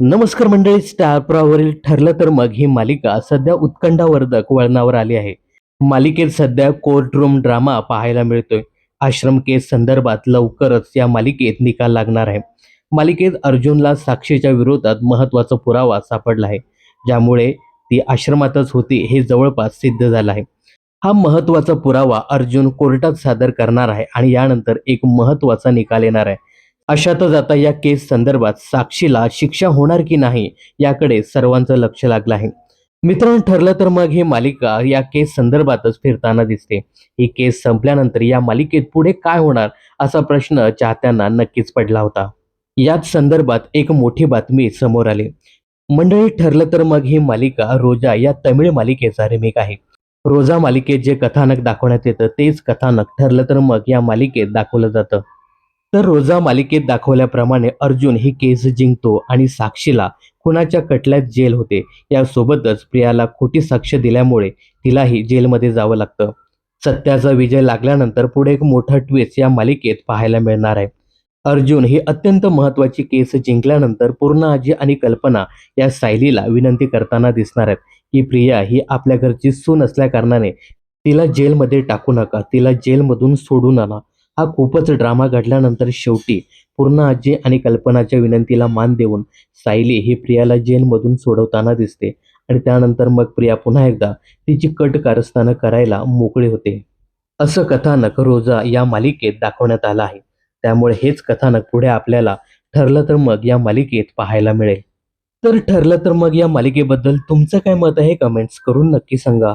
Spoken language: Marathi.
नमस्कार मंडळी स्टारप्रावरील ठरलं तर मग ही मालिका सध्या उत्कंठावर्धक वळणावर आली आहे. मालिकेत सध्या कोर्ट रूम ड्रामा पाहायला मिळतोय. आश्रम केस संदर्भात लवकरच या मालिकेत निकाल लागणार आहे. मालिकेत अर्जुनला साक्षीच्या विरोधात महत्त्वाचा पुरावा सापडला आहे. ज्यामुळे ती आश्रमातच होती हे जवळपास सिद्ध झालं आहे. हा महत्त्वाचा पुरावा अर्जुन कोर्टात सादर करणार आहे आणि यानंतर एक महत्त्वाचा निकाल येणार आहे. अशातच आता या केस संदर्भात साक्षीला शिक्षा होणार की नाही याकडे सर्वांचं लक्ष लागलं आहे. मित्रांनो ठरलं तर मग ही मालिका या केस संदर्भातच फिरताना दिसते. ही केस संपल्यानंतर या मालिकेत पुढे काय होणार असा प्रश्न चाहत्यांना नक्कीच पडला होता. याच संदर्भात एक मोठी बातमी समोर आली. मंडळी ठरलं तर मग ही मालिका रोजा या तमिळ मालिकेचा रिमेक आहे. रोजा मालिकेत जे कथानक दाखवण्यात येतं तेच कथानक ठरलं तर मग या मालिकेत दाखवलं जातं. तर रोजा मालिकेत दाखवल्याप्रमाणे अर्जुन ही केस जिंकतो आणि साक्षीला खुनाच्या कटल्यात जेल होते यासोबतच प्रियाला खोटी साक्ष दिल्यामुळे तिलाही जेलमध्ये जावं लागतं. सत्याचा विजय लागल्यानंतर पुढे एक मोठा ट्विस्ट या मालिकेत पाहायला मिळणार आहे. अर्जुन ही अत्यंत महत्वाची केस जिंकल्यानंतर पूर्ण आजी आणि कल्पना या सायलीला विनंती करताना दिसणार आहेत की प्रिया ही आपल्या घरची सून असल्याकारणाने तिला जेलमध्ये टाकू नका तिला जेलमधून सोडून आणा हा खूपच ड्रामा घडल्यानंतर शेवटी पूर्ण आजी आणि कल्पनाच्या विनंतीला मान देऊन सायली ही प्रियाला जेलमधून सोडवताना दिसते आणि त्यानंतर मग प्रिया पुन्हा एकदा तिची कट कारस्थानं करायला मोकळी होते. असं कथानक रोजा या मालिकेत दाखवण्यात आलं आहे. त्यामुळे हेच कथानक पुढे आपल्याला ठरलं तर मग या मालिकेत पाहायला मिळेल. तर ठरलं तर मग या मालिकेबद्दल तुमचं काय मत आहे? कमेंट्स करून नक्की सांगा.